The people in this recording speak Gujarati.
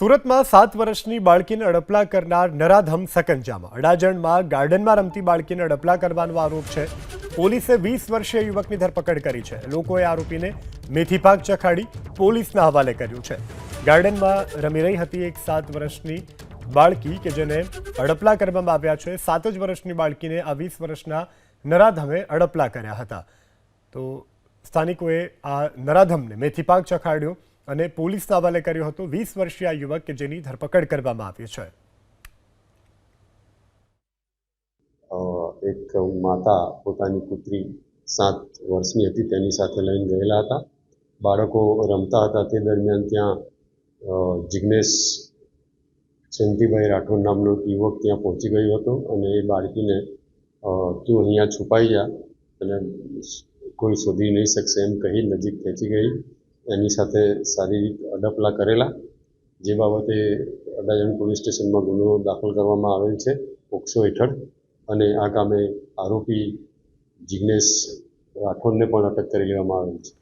સુરતમાં સાત વર્ષની બાળકીને અડપલા કરનાર નરાધમ સકંજામાં. અડાજણમાં ગાર્ડનમાં રમતી બાળકીને અડપલા કરવાનો આરોપ છે. પોલીસે વીસ વર્ષીય યુવકની ધરપકડ કરી છે. લોકોએ આરોપીને મેથીપાક ચખાડી પોલીસના હવાલે કર્યું છે. ગાર્ડનમાં રમી રહી હતી એક સાત વર્ષની બાળકી કે જેને અડપલા કરવામાં આવ્યા છે. સાત જ વર્ષની બાળકીને આ વીસ વર્ષના નરાધમે અડપલા કર્યા હતા. તો સ્થાનિકોએ આ નરાધમને મેથીપાક ચખાડ્યો. અને પોલીસના હવાલે કર્યો હતો, વીસ વર્ષીય યુવક કે જેની ધરપકડ કરવામાં આવી છે. એક માતા પોતાની પુત્રી સાત વર્ષની હતી, તેની સાથે લઈને ગયેલા હતા. બાળકો રમતા હતા, તે દરમિયાન ત્યાં જિગ્નેશ જયંતિભાઈ રાઠોડ નામનો યુવક ત્યાં પહોંચી ગયો હતો અને એ બાળકીને તું અહીંયા છુપાઈ જા અને કોઈ શોધી નહીં શકશે એમ કહી નજીક ખેંચી ગઈ. એની સાથે શારીરિક અડપલા કરેલા, જે બાબતે અડાજણ પોલીસ સ્ટેશનમાં ગુનો દાખલ કરવામાં આવેલ છે પોક્સો હેઠળ. અને આ કામે આરોપી જિજ્ઞેશ રાઠોડને પણ અટક કરી લેવામાં આવેલ છે.